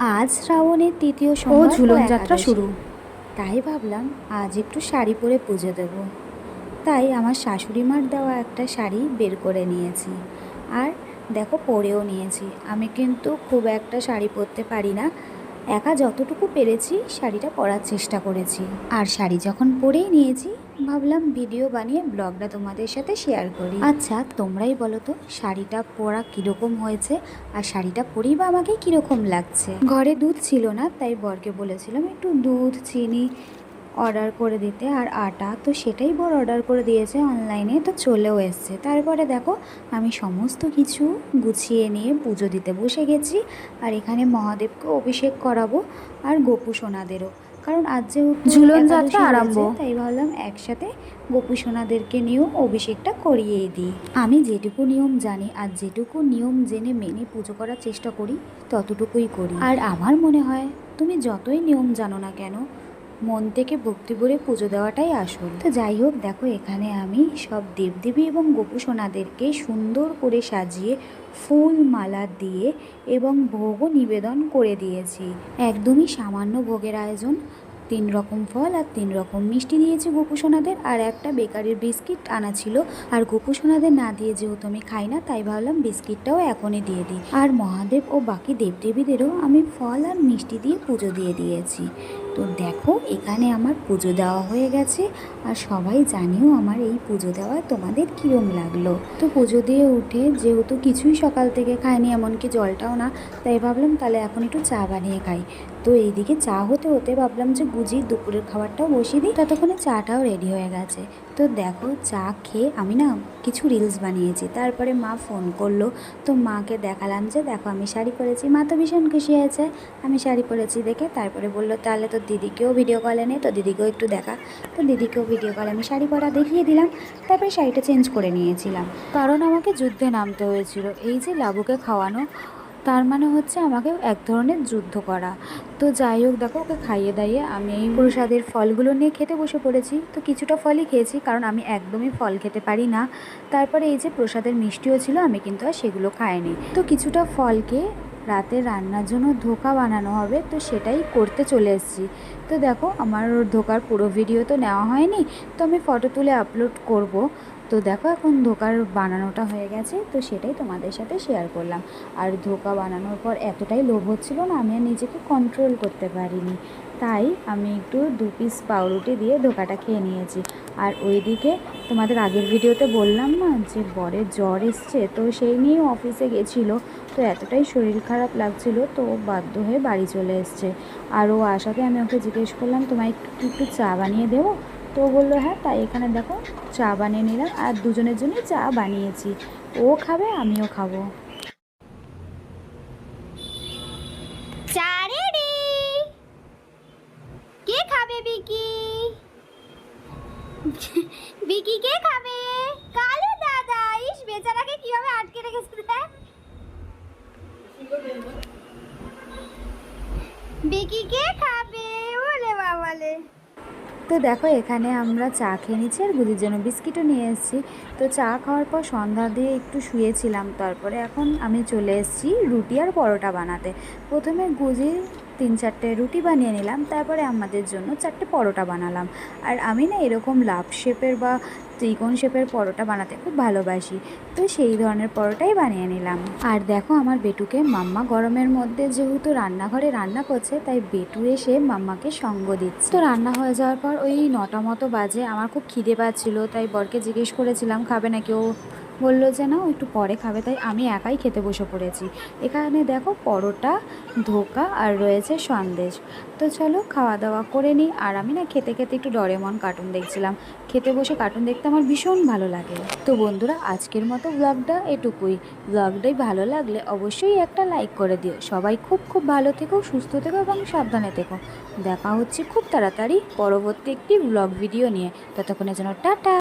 আজ শ্রাবণের তৃতীয় ও ঝুলন যাত্রা শুরু। তাই ভাবলাম আজ একটু শাড়ি পরে পুজো দেব। তাই আমার শাশুড়ি মার দেওয়া একটা শাড়ি বের করে নিয়েছি। আর দেখো পরেও নিয়েছি। আমি কিন্তু খুব একটা শাড়ি পরতে পারি না। একা যতটুকু পেরেছি শাড়িটা পরার চেষ্টা করেছি। আর শাড়ি যখন পরেই নিয়েছি ভাবলাম ভিডিও বানিয়ে ব্লগটা তোমাদের সাথে শেয়ার করি। আচ্ছা তোমরাই বলো তো, শাড়িটা পরা কীরকম হয়েছে আর শাড়িটা পরেই বা আমাকে কীরকম লাগছে? ঘরে দুধ ছিল না, তাই বরকে বলেছিলাম একটু দুধ, চিনি অর্ডার করে দিতে আর আটা, তো সেটাই বর অর্ডার করে দিয়েছে অনলাইনে তো চলেও এসছে। তারপরে দেখো, আমি সমস্ত কিছু গুছিয়ে নিয়ে পুজো দিতে বসে গেছি আর এখানে মহাদেবকে অভিষেক করাবো আর গোপু সোনাদেরও। কারণ আজ যেহেতু ঝুলন যাত্রা আরম্ভ। তাই ভাবলাম একসাথে গোপু সোনাদেরকে নিয়েও অভিষেকটা করিয়ে দিই আমি যেটুকু নিয়ম জানি আর যেটুকু নিয়ম জেনে মেনে পুজো করার চেষ্টা করি ততটুকুই করি আর আমার মনে হয় তুমি যতই নিয়ম জানো না কেন মন থেকে ভক্তি ভরে পুজো দেওয়াটাই আসল। তো যাই হোক, দেখো এখানে আমি সব দেবদেবী এবং গোপু সোনাদেরকে সুন্দর করে সাজিয়ে ফুল মালা দিয়ে এবং ভোগও নিবেদন করে দিয়েছি। একদমই সামান্য ভোগের আয়োজন। তিন রকম ফল আর তিন রকম মিষ্টি দিয়েছি গোপু সোনাদের। আর একটা বেকারির বিস্কিট আনা ছিল। আর গোপু সোনাদের না দিয়ে যেহেতু আমি খাই না, তাই ভাবলাম বিস্কিটটাও এখনই দিয়ে দিই। আর মহাদেব ও বাকি দেবদেবীদেরও আমি ফল আর মিষ্টি দিয়ে পুজো দিয়ে দিয়েছি। তো দেখো, এখানে আমার পুজো দেওয়া হয়ে গেছে। আর সবাই জানিও আমার এই পুজো দেওয়া তোমাদের কীরম লাগল। তো পুজো দিয়ে উঠে যেহেতু কিছুই সকাল থেকে খায়নি এমনকি জলটাও না, তাই ভাবলাম তাহলে এখন একটু চা বানিয়ে খাই। তো এইদিকে চা হতে হতে ভাবলাম যে গুজি দুপুরের খাবারটাও বসিয়ে দিই। ততক্ষণে চাটাও রেডি হয়ে গেছে। তো দেখো, চা খেয়ে আমি না কিছু রিলস বানিয়েছি। তারপরে মা ফোন করল, তো মাকে দেখালাম যে, দেখো, আমি শাড়ি পরেছি। মা তো ভীষণ খুশি হয়েছে, আমি শাড়ি পরেছি দেখে। তারপরে বলল, তাহলে তো দিদিকেও ভিডিও কলে নে তো দিদিকেও একটু দেখা। তো দিদিকেও ভিডিও কলে আমি শাড়ি পরা দেখিয়ে দিলাম, তারপরে শাড়িটা চেঞ্জ করে নিয়েছিলাম। কারণ আমাকে যুদ্ধে নামতে হয়েছিল। এই যে লাবুকে খাওয়ানো তার মানে হচ্ছে আমাকে এক ধরনের যুদ্ধ করা। তো যাই হোক, দেখো, ওকে খাইয়ে দাইয়ে আমি এই প্রসাদের ফলগুলো নিয়ে খেতে বসে পড়েছি। তো কিছুটা ফলই খেয়েছি, কারণ আমি একদমই ফল খেতে পারি না। তারপরে এই যে প্রসাদের মিষ্টিও ছিল, আমি কিন্তু আর সেগুলো খাইনি। তো কিছুটা ফলকে রাতে রান্নার জন্য ধোকা বানানো হবে, তো সেটাই করতে চলে এসেছি। তো দেখো, আমার ধোকার পুরো ভিডিও তো নেওয়া হয়নি, তো আমি ফটো তুলে আপলোড করব। তো দেখো এখন ধোকার বানানোটা হয়ে গেছে, তো সেটাই তোমাদের সাথে শেয়ার করলাম। আর ধোকা বানানোর পর এতটাই লোভ হচ্ছিল না, আমি আর নিজেকে কন্ট্রোল করতে পারিনি। তাই আমি একটু দু পিস পাউরুটি দিয়ে ধোকাটা খেয়ে নিয়েছি। আর ওইদিকে তোমাদের আগের ভিডিওতে বললাম না যে বরের জ্বর এসছে, তো সেই নিয়ে অফিসে গেছিল। তো এতটাই শরীর খারাপ লাগছিল, তো বাধ্য হয়ে বাড়ি চলে এসছে। আর ও আসাতে আমি ওকে জিজ্ঞেস করলাম, তোমায় একটু চা বানিয়ে দেবো? তো বলল হ্যাঁ তাই এখানে দেখো, চা বানিয়ে নিলাম আর দুজনের জন্য চা বানিয়েছি। ও খাবে, আমিও খাব। কে খাবে, বিকি? বিকি কে খাবে? আটকে দেখ। বিকি কে তো দেখো, এখানে আমরা চা খেয়ে নিচ্ছি আর গুদির জন্য বিস্কিটও নিয়ে এসেছি। তো চা খাওয়ার পর সন্ধ্যা দিয়ে একটু শুয়েছিলাম, তারপরে এখন আমি চলে এসেছি রুটি আর পরোটা বানাতে। প্রথমে গুজির তিন চারটে রুটি বানিয়ে নিলাম, তারপরে আমাদের জন্য চারটে পরোটা বানালাম। আর আমি না এরকম লাভ শেপের বা ত্রিকোণ শেপের পরোটা বানাতে খুব ভালোবাসি, তো সেই ধরনের পরোটাই বানিয়ে নিলাম। আর দেখো আমার বেটুকে মাম্মা গরমের মধ্যে যেহেতু রান্নাঘরে রান্না করছে, তাই বেটু এসে মাম্মাকে সঙ্গ দিচ্ছে। তো রান্না হয়ে যাওয়ার পর ওই নটা মতো বাজে, আমার খুব খিদে পাচ্ছিল, তাই বরকে জিজ্ঞেস করেছিলাম, খাবে নাকি? ও বলল যে না একটু পরে খাবে। তাই আমি একাই খেতে বসে পড়েছি। এখানে দেখো পরোটা, ধোকা আর রয়েছে সন্দেশ। তো চলো খাওয়া দাওয়া করে নিই। আর আমি না খেতে খেতে একটু ডরেমন কার্টুন দেখছিলাম। খেতে বসে কার্টুন দেখতে আমার ভীষণ ভালো লাগে। তো বন্ধুরা, আজকের মতো ব্লগটা এটুকুই। ব্লগটাই ভালো লাগলে অবশ্যই একটা লাইক করে দিও। সবাই খুব খুব ভালো থেকো, সুস্থ থেকো এবং সাবধানে থেকো। দেখা হচ্ছে খুব তাড়াতাড়ি পরবর্তী একটি ব্লগ ভিডিও নিয়ে। ততক্ষণের জন্য টাটা।